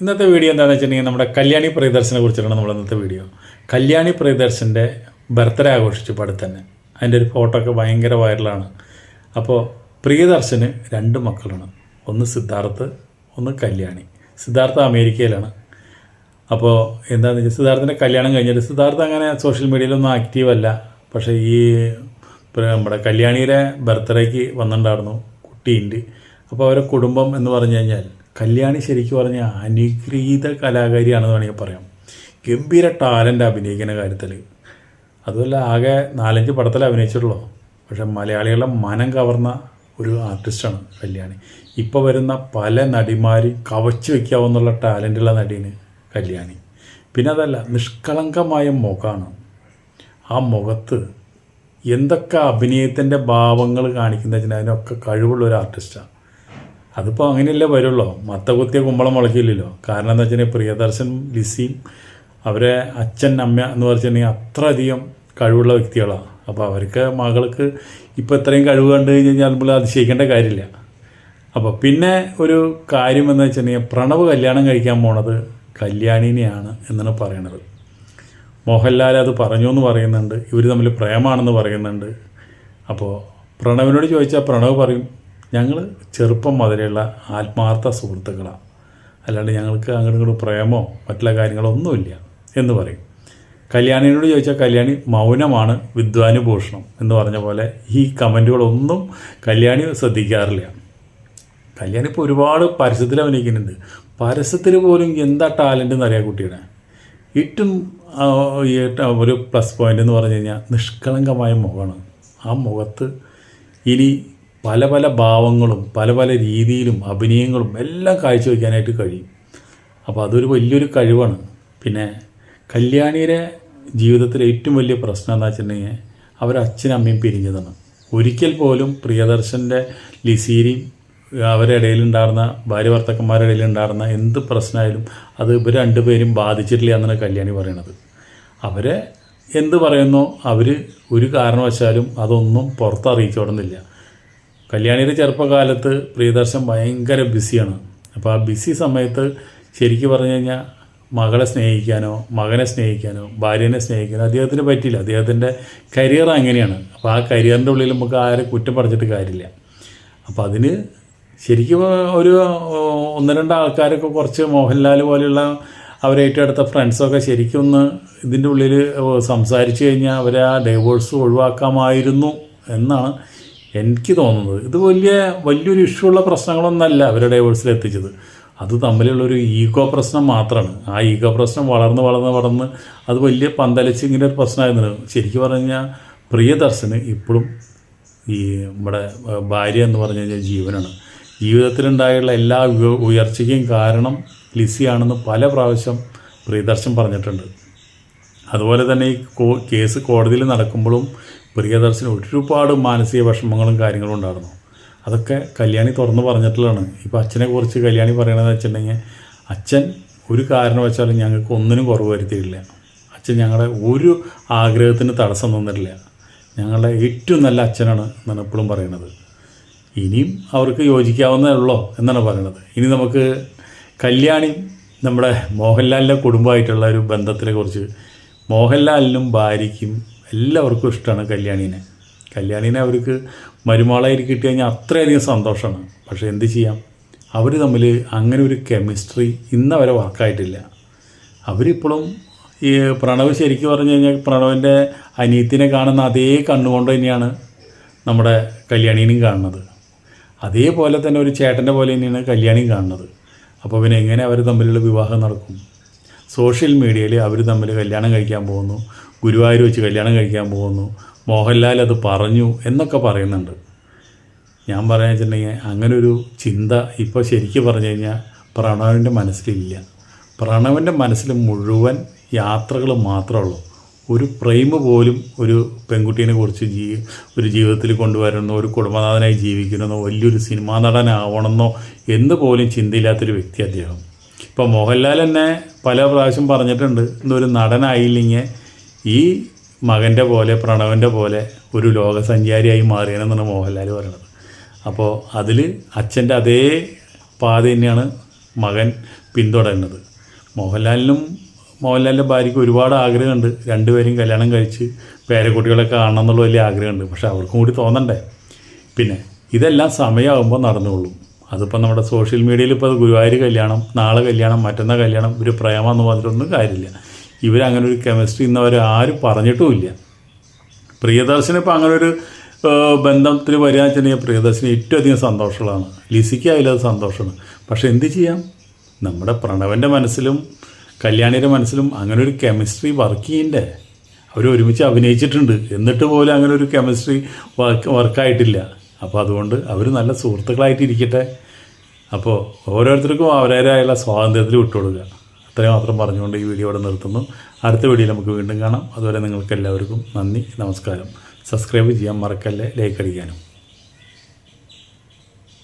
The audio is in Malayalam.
ഇന്നത്തെ വീഡിയോ എന്താണെന്ന് വെച്ചിട്ടുണ്ടെങ്കിൽ നമ്മുടെ കല്യാണി പ്രിയദർശനെ കുറിച്ചിട്ടാണ് നമ്മൾ ഇന്നത്തെ വീഡിയോ കല്യാണി പ്രിയദർശന്റെ ബർത്ത്ഡേ ആഘോഷിച്ചു ഇപ്പോൾ തന്നെ. അതിന്റെ ഒരു ഫോട്ടോ ഒക്കെ ഭയങ്കര വൈറലാണ് അപ്പോൾ പ്രിയദർശന് രണ്ട് മക്കളാണ് ഒന്ന് സിദ്ധാർത്ഥ് ഒന്ന് കല്യാണി. സിദ്ധാർത്ഥ അമേരിക്കയിലാണ്. അപ്പോൾ എന്താണെന്ന് വെച്ചാൽ സിദ്ധാർത്ഥിന്റെ കല്യാണം കഴിഞ്ഞിട്ട് സിദ്ധാർത്ഥ അങ്ങനെ സോഷ്യൽ മീഡിയയിലൊന്നും ആക്റ്റീവല്ല പക്ഷേ ഈ നമ്മുടെ കല്യാണിയുടെ ബർത്ത്ഡേക്ക് വന്നിട്ടുണ്ടായിരുന്നു കുട്ടിയുണ്ട്. അപ്പോൾ അവരെ കുടുംബം എന്ന് പറഞ്ഞു കഴിഞ്ഞാൽ കല്യാണി ശരിക്കും പറഞ്ഞാൽ അനുഗ്രഹീത കലാകാരിയാണെന്ന് വേണമെങ്കിൽ പറയാം. ഗംഭീര ടാലന്റ് അഭിനയിക്കുന്ന കാര്യത്തിൽ അതുമല്ല ആകെ നാലഞ്ച് പടത്തിൽ അഭിനയിച്ചിട്ടുള്ളൂ. പക്ഷെ മലയാളികളുടെ മനം കവർന്ന ഒരു ആർട്ടിസ്റ്റാണ് കല്യാണി. ഇപ്പോൾ വരുന്ന പല നടിമാരും കവച്ചു വയ്ക്കാവുന്നുള്ള ടാലന്റുള്ള നടിയാണ് കല്യാണി. പിന്നെ അതല്ല നിഷ്കളങ്കമായ മുഖമാണ് ആ മുഖത്ത് എന്തൊക്കെ അഭിനയത്തിന്റെ ഭാവങ്ങൾ കാണിക്കുന്ന വെച്ചാൽ അതിനൊക്കെ കഴിവുള്ള ഒരു ആർട്ടിസ്റ്റാണ് അതിപ്പോൾ അങ്ങനെയല്ലേ വരുള്ളൂ. മത്ത കുത്തിയ കുമ്പളം മുളക്കില്ലല്ലോ കാരണം എന്താ വെച്ചാൽ പ്രിയദർശൻ ലിസിയും അവരെ അച്ഛൻ അമ്മ എന്ന് പറഞ്ഞിട്ടുണ്ടെങ്കിൽ അത്രയധികം കഴിവുള്ള വ്യക്തികളാണ് അപ്പോൾ അവർക്ക് മകൾക്ക് ഇപ്പോൾ ഇത്രയും കഴിവ് കണ്ടു കഴിഞ്ഞ് കഴിഞ്ഞാൽ നമ്മൾ അതിശയിക്കേണ്ട കാര്യമില്ല. അപ്പോൾ പിന്നെ ഒരു കാര്യം എന്ന് വെച്ചിട്ടുണ്ടെങ്കിൽ പ്രണവ് കല്യാണം കഴിക്കാൻ പോണത് കല്യാണിനെയാണ് എന്നാണ് പറയണത്. മോഹൻലാൽ അത് പറഞ്ഞു എന്ന് പറയുന്നുണ്ട്. ഇവർ തമ്മിൽ പ്രേമാണെന്ന് പറയുന്നുണ്ട്. അപ്പോൾ പ്രണവിനോട് ചോദിച്ചാൽ പ്രണവ് പറയും ഞങ്ങൾ ചെറുപ്പം മുതലുള്ള ആത്മാർത്ഥ സുഹൃത്തുക്കളാണ് അല്ലാണ്ട് ഞങ്ങൾക്ക് അങ്ങോട്ടും ഇങ്ങോട്ടും പ്രേമോ മറ്റുള്ള കാര്യങ്ങളോ ഒന്നുമില്ല എന്ന് പറയും. കല്യാണിനോട് ചോദിച്ചാൽ കല്യാണി മൗനമാണ് വിദ്വാനുഭൂഷണം എന്ന് പറഞ്ഞ പോലെ ഈ കമന്റുകളൊന്നും കല്യാണി ശ്രദ്ധിക്കാറില്ല. കല്യാണി ഇപ്പോൾ ഒരുപാട് പരസ്യത്തിൽ അഭിനയിക്കുന്നുണ്ട്. പരസ്യത്തിൽ പോലും എന്താ ടാലന്റ് എന്നറിയാം കുട്ടിയുടെ. ഏറ്റവും ഒരു പ്ലസ് പോയിന്റ് എന്ന് പറഞ്ഞു കഴിഞ്ഞാൽ നിഷ്കളങ്കമായ മുഖമാണ്. ആ മുഖത്ത് ഇനി പല പല ഭാവങ്ങളും പല പല രീതിയിലും അഭിനയങ്ങളും എല്ലാം കാഴ്ചവെക്കാനായിട്ട് കഴിയും. അപ്പോൾ അതൊരു വലിയൊരു കഴിവാണ്. പിന്നെ കല്യാണിയുടെ ജീവിതത്തിലെ ഏറ്റവും വലിയ പ്രശ്നം എന്താ വെച്ചിട്ടുണ്ടെങ്കിൽ അവർ അച്ഛനും അമ്മയും പിരിഞ്ഞതാണ്. ഒരിക്കൽ പോലും പ്രിയദർശന്റെ ലിസീരിയും അവരുടെ ഇടയിലുണ്ടായിരുന്ന ഭാര്യ ഭർത്തക്കന്മാരുടെ ഇടയിലുണ്ടായിരുന്ന എന്ത് പ്രശ്നമായാലും അത് ഇവർ രണ്ടുപേരും ബാധിച്ചിട്ടില്ല എന്നാണ് കല്യാണി പറയണത്. അവരെ എന്ത് പറയുന്നോ അവർ ഒരു കാരണവശാലും അതൊന്നും പുറത്തറിയിച്ചോടുന്നില്ല. കല്യാണിയുടെ ചെറുപ്പകാലത്ത് പ്രിയദർശൻ ഭയങ്കര ബിസിയാണ്. അപ്പോൾ ആ ബിസി സമയത്ത് ശരിക്കും പറഞ്ഞു കഴിഞ്ഞാൽ മകളെ സ്നേഹിക്കാനോ മകനെ സ്നേഹിക്കാനോ ഭാര്യനെ സ്നേഹിക്കാനോ അദ്ദേഹത്തിന് പറ്റിയില്ല. അദ്ദേഹത്തിന്റെ കരിയർ അങ്ങനെയാണ്. അപ്പോൾ ആ കരിയറിന്റെ ഉള്ളിൽ നമുക്ക് ആരെ കുറ്റം പറഞ്ഞിട്ട് കാര്യമില്ല. അപ്പോൾ അതിന് ശരിക്കും ഒരു ഒന്ന് രണ്ട് ആൾക്കാരൊക്കെ കുറച്ച് മോഹൻലാൽ പോലെയുള്ള അവരേറ്റവും അടുത്ത ഫ്രണ്ട്സൊക്കെ ശരിക്കും ഒന്ന് ഇതിന്റെ ഉള്ളിൽ സംസാരിച്ച് കഴിഞ്ഞാൽ അവരെ ആ ഡൈവോഴ്സ് ഒഴിവാക്കാമായിരുന്നു എന്നാണ് എനിക്ക് തോന്നുന്നത് ഇത് വലിയ വലിയൊരു ഇഷ്യൂ ഉള്ള പ്രശ്നങ്ങളൊന്നല്ല അവരെ ഡൈവേഴ്സിൽ എത്തിച്ചത്. അത് തമ്മിലുള്ളൊരു ഈഗോ പ്രശ്നം മാത്രമാണ് ആ ഈഗോ പ്രശ്നം വളർന്ന് വളർന്ന് വളർന്ന് അത് വലിയ പന്തലിച്ച് ഇങ്ങനെ ഒരു പ്രശ്നമായിരുന്നു. ശരിക്കും പറഞ്ഞു കഴിഞ്ഞാൽ പ്രിയദർശന് ഇപ്പോഴും ഈ നമ്മുടെ ഭാര്യ എന്ന് പറഞ്ഞു കഴിഞ്ഞാൽ ജീവനാണ്. ജീവിതത്തിലുണ്ടായുള്ള എല്ലാ ഉയ- ഉയർച്ചയ്ക്കും കാരണം ലിസിയാണെന്ന് പല പ്രാവശ്യം പ്രിയദർശൻ പറഞ്ഞിട്ടുണ്ട്. അതുപോലെ തന്നെ ഈ കേസ് കോടതിയിൽ നടക്കുമ്പോഴും പ്രിയദർശന് ഒരുപാട് മാനസിക വിഷമങ്ങളും കാര്യങ്ങളും ഉണ്ടായിരുന്നു. അതൊക്കെ കല്യാണി തുറന്ന് പറഞ്ഞിട്ടുള്ളതാണ്. ഇപ്പോൾ അച്ഛനെ കുറിച്ച് കല്യാണി പറയണതെന്ന് വെച്ചിട്ടുണ്ടെങ്കിൽ അച്ഛൻ ഒരു കാരണവശാലും ഞങ്ങൾക്ക് ഒന്നിനും കുറവ് വരുത്തിയിട്ടില്ല. അച്ഛൻ ഞങ്ങളുടെ ഒരു ആഗ്രഹത്തിന് തടസ്സം തന്നിട്ടില്ല. ഞങ്ങളുടെ ഏറ്റവും നല്ല അച്ഛനാണ് എന്നാണ് എപ്പോഴും പറയുന്നത് ഇനിയും അവർക്ക് യോജിക്കാവുന്നതേ ഉള്ളോ എന്നാണ് പറയുന്നത് ഇനി നമുക്ക് കല്യാണി നമ്മുടെ മോഹൻലാലിന്റെ കുടുംബമായിട്ടുള്ള ഒരു ബന്ധത്തിനെ കുറിച്ച് മോഹൻലാലിനും ഭാര്യയ്ക്കും എല്ലാവർക്കും ഇഷ്ടമാണ് കല്യാണീനെ. കല്യാണീനെ അവർക്ക് മരുമകളായിട്ട് കിട്ടി കഴിഞ്ഞാൽ അത്രയധികം സന്തോഷമാണ്. പക്ഷേ എന്ത് ചെയ്യാം? അവർ തമ്മിൽ അങ്ങനെ ഒരു കെമിസ്ട്രി ഇന്നവരെ വർക്കായിട്ടില്ല അവരിപ്പോഴും ഈ പ്രണവ് ശരിക്കും പറഞ്ഞു കഴിഞ്ഞാൽ പ്രണവിന്റെ അനിയത്തിനെ കാണുന്ന അതേ കണ്ണുകൊണ്ട് തന്നെയാണ് നമ്മുടെ കല്യാണീനെയും കാണുന്നത്. അതേപോലെ തന്നെ ഒരു ചേട്ടന്റെ പോലെ തന്നെയാണ് കല്യാണിയും കാണുന്നത്. അപ്പോൾ പിന്നെ എങ്ങനെ അവർ തമ്മിലുള്ള വിവാഹം നടക്കും? സോഷ്യൽ മീഡിയയിൽ അവർ തമ്മിൽ കല്യാണം കഴിക്കാൻ പോകുന്നു. ഗുരുവായൂർ വെച്ച് കല്യാണം കഴിക്കാൻ പോകുന്നു. മോഹൻലാൽ അത് പറഞ്ഞു എന്നൊക്കെ പറയുന്നുണ്ട്. ഞാൻ പറയാൻ വെച്ചിട്ടുണ്ടെങ്കിൽ അങ്ങനൊരു ചിന്ത ഇപ്പോൾ ശരിക്കും പറഞ്ഞു കഴിഞ്ഞാൽ പ്രണവിന്റെ മനസ്സിലില്ല. പ്രണവിന്റെ മനസ്സിൽ മുഴുവൻ യാത്രകൾ മാത്രമേ ഉള്ളൂ. ഒരു പ്രേമ പോലും ഒരു പെൺകുട്ടീനെ കുറിച്ച് ജീ ഒരു ജീവിതത്തിൽ കൊണ്ടുവരണമെന്നോ ഒരു കുടുംബനാഥനായി ജീവിക്കണമെന്നോ വലിയൊരു സിനിമാ നടനാവണമെന്നോ എന്ന് പോലും ചിന്തയില്ലാത്തൊരു വ്യക്തി അദ്ദേഹം. ഇപ്പോൾ മോഹൻലാൽ തന്നെ പല പ്രാവശ്യം പറഞ്ഞിട്ടുണ്ട് ഇന്നൊരു നടനായില്ലെങ്കിൽ ഈ മകന്റെ പോലെ പ്രണവന്റെ പോലെ ഒരു ലോകസഞ്ചാരിയായി മാറിയണമെന്നാണ് മോഹൻലാൽ പറയുന്നത് അപ്പോൾ അതിൽ അച്ഛന്റെ അതേ പാത തന്നെയാണ് മകൻ പിന്തുടരുന്നത്. മോഹൻലാലിനും മോഹൻലാലിന്റെ ഭാര്യയ്ക്ക് ഒരുപാട് ആഗ്രഹമുണ്ട്. രണ്ടുപേരും കല്യാണം കഴിച്ച് പേരക്കുട്ടികളെ കാണണം എന്നുള്ള വലിയ ആഗ്രഹമുണ്ട്. പക്ഷെ അവർക്കും കൂടി തോന്നണ്ടേ? പിന്നെ ഇതെല്ലാം സമയമാകുമ്പോൾ നടന്നുകൊള്ളും അതിപ്പോൾ നമ്മുടെ സോഷ്യൽ മീഡിയയിൽ ഇപ്പോൾ ഗുരുവായൂർ കല്യാണം നാളെ കല്യാണം മറ്റന്നാൾ കല്യാണം ഒരു പ്രേമെന്ന് പറഞ്ഞിട്ടൊന്നും കാര്യമില്ല. ഇവരങ്ങനെ ഒരു കെമിസ്ട്രി ഇന്നവരെ ആരും പറഞ്ഞിട്ടുമില്ല. പ്രിയദർശന് ഇപ്പോൾ അങ്ങനെ ഒരു ബന്ധത്തിൽ വരിക വെച്ചിട്ടുണ്ടെങ്കിൽ പ്രിയദർശന് ഏറ്റവും അധികം സന്തോഷമുള്ളതാണ്. ലിസിക്ക് അതിലത് സന്തോഷമാണ്. പക്ഷെ എന്ത് ചെയ്യാം? നമ്മുടെ പ്രണവന്റെ മനസ്സിലും കല്യാണിയുടെ മനസ്സിലും അങ്ങനെ ഒരു കെമിസ്ട്രി വർക്ക് ചെയ്യണ്ടേ? അവർ ഒരുമിച്ച് അഭിനയിച്ചിട്ടുണ്ട്. എന്നിട്ട് പോലും അങ്ങനെ ഒരു കെമിസ്ട്രി വർക്ക് വർക്കായിട്ടില്ല അപ്പോൾ അതുകൊണ്ട് അവർ നല്ല സുഹൃത്തുക്കളായിട്ടിരിക്കട്ടെ. അപ്പോൾ ഓരോരുത്തർക്കും അവരവരായുള്ള സ്വാതന്ത്ര്യത്തിൽ വിട്ടുകൊടുക്കുക. അത്രയും മാത്രം പറഞ്ഞുകൊണ്ട് ഈ വീഡിയോ ഇവിടെ നിർത്തുന്നു. അടുത്ത വീഡിയോയിൽ നമുക്ക് വീണ്ടും കാണാം. അതുവരെ നിങ്ങൾക്ക് എല്ലാവർക്കും നന്ദി നമസ്കാരം. സബ്സ്ക്രൈബ് ചെയ്യാൻ മറക്കല്ലേ ലൈക്ക് അടിക്കാനും.